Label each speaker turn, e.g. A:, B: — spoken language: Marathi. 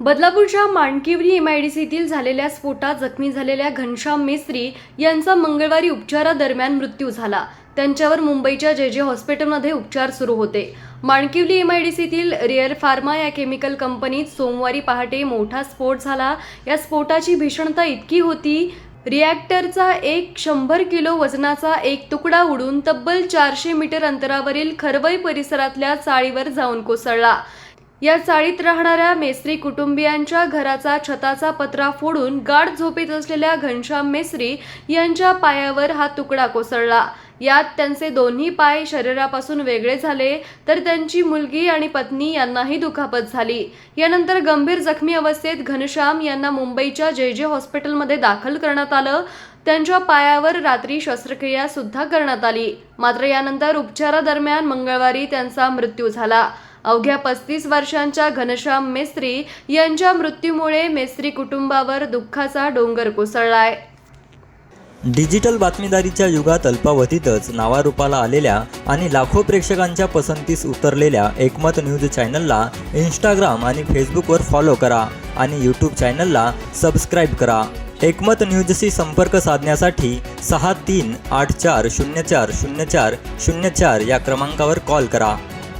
A: बदलापूरच्या माणकिवली येथील झालेल्या स्फोटात जखमी झालेल्या घनश्याम मेस्त्री यांचा मंगळवारी उपचारादरम्यान मृत्यू झाला. त्यांच्यावर मुंबईच्या जे जे हॉस्पिटलमध्ये उपचार सुरू होते. माणकिवली एमआयडीसीतील रिअर फार्मा या केमिकल कंपनीत सोमवारी पहाटे मोठा स्फोट झाला. या स्फोटाची भीषणता इतकी होती रिॲक्टरचा एक शंभर किलो वजनाचा एक तुकडा उडून तब्बल चारशे मीटर अंतरावरील खरवई परिसरातल्या चाळीवर जाऊन कोसळला. या चाळीत राहणाऱ्या मेस्त्री कुटुंबियांच्या घराचा छताचा पत्रा फोडून गाढ झोपेत असलेल्या घनश्याम मेस्त्री यांच्या पायावर हा तुकडा कोसळला. यात त्यांचे दोन्ही पाय शरीरापासून वेगळे झाले तर त्यांची मुलगी आणि पत्नी यांनाही दुखापत झाली. यानंतर गंभीर जखमी अवस्थेत घनश्याम यांना मुंबईच्या जे जे हॉस्पिटलमध्ये दाखल करण्यात आलं. त्यांच्या पायावर रात्री शस्त्रक्रिया सुद्धा करण्यात आली. मात्र यानंतर उपचारादरम्यान मंगळवारी त्यांचा मृत्यू झाला. अवघ्या पस्तीस वर्षांच्या घनश्याम मेस्त्री यांच्या मृत्यूमुळे मेस्त्री कुटुंबावर दुःखाचा डोंगर कोसळलाय.
B: डिजिटल बातमीदारीच्या युगात अल्पावधीतच नावारूपाला आलेल्या आणि लाखो प्रेक्षकांच्या पसंतीस उतरलेल्या एकमत न्यूज चॅनलला इंस्टाग्राम आणि फेसबुकवर फॉलो करा आणि यूट्यूब चॅनलला सबस्क्राईब करा. एकमत न्यूजशी संपर्क साधण्यासाठी सहा तीन आठ चार शून्य चार शून्य चार शून्य चार या क्रमांकावर कॉल करा.